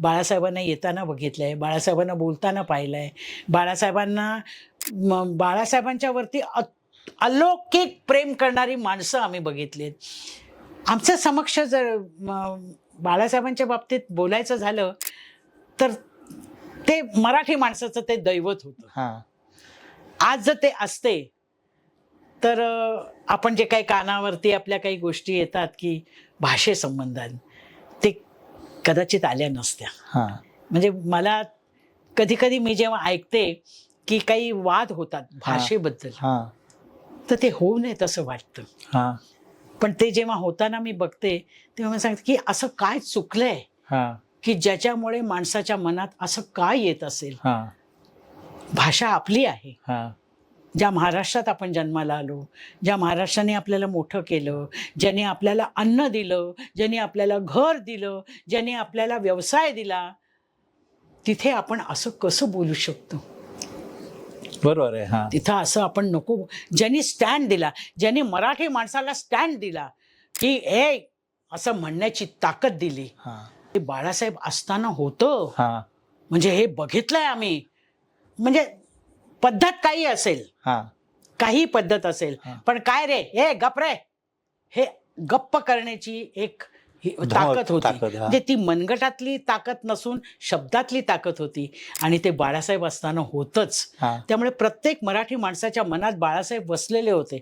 बाळासाहेबांना येताना बघितलं आहे बाळासाहेबांना बोलताना पाहिलं आहे बाळासाहेबांना म- बाळासाहेबांच्या वरती अलौकिक प्रेम करणारी माणसं आम्ही बघितलीत. आमच्या समक्ष जर बाळासाहेबांच्या बाबतीत बोलायचं झालं तर ते मराठी माणसाचं ते दैवत होतं. हा. आज जर ते असते तर आपण जे काही कानावरती आपल्या काही गोष्टी येतात की भाषेसंबंधात. कदाचित आल्या नसत्या. हा. म्हणजे मला कधी कधी मी जेव्हा ऐकते की काही वाद होतात भाषेबद्दल हा. तर ते होऊ नये तसं वाटतं. हा. पण ते जेव्हा होताना मी बघते तेव्हा मी सांगते की असं काय चुकलंय? हा. की ज्याच्यामुळे माणसाच्या मनात असं काय येत असेल? हा. भाषा आपली आहे. हा. ज्या महाराष्ट्रात आपण जन्माला आलो ज्या महाराष्ट्राने आपल्याला मोठं केलं ज्याने आपल्याला अन्न दिलं ज्याने आपल्याला घर दिलं ज्याने आपल्याला व्यवसाय दिला तिथे आपण असं कसं बोलू शकतो? बरोबर आहे हा. तिथं असं आपण नको ज्यांनी स्टँड दिला ज्यांनी मराठी माणसाला स्टँड दिला की ए असं म्हणण्याची ताकद दिली. ते बाळासाहेब असताना होतं. म्हणजे हे बघितलंय आम्ही. म्हणजे पद्धत काही असेल हा. काही पद्धत असेल. पण काय रे? हे गप रे. हे गप्प करण्याची एक ताकद होती. म्हणजे ती मनगटातली ताकद नसून शब्दातली ताकद होती. आणि ते बाळासाहेब असताना होतच. त्यामुळे प्रत्येक मराठी माणसाच्या मनात बाळासाहेब बसलेले होते.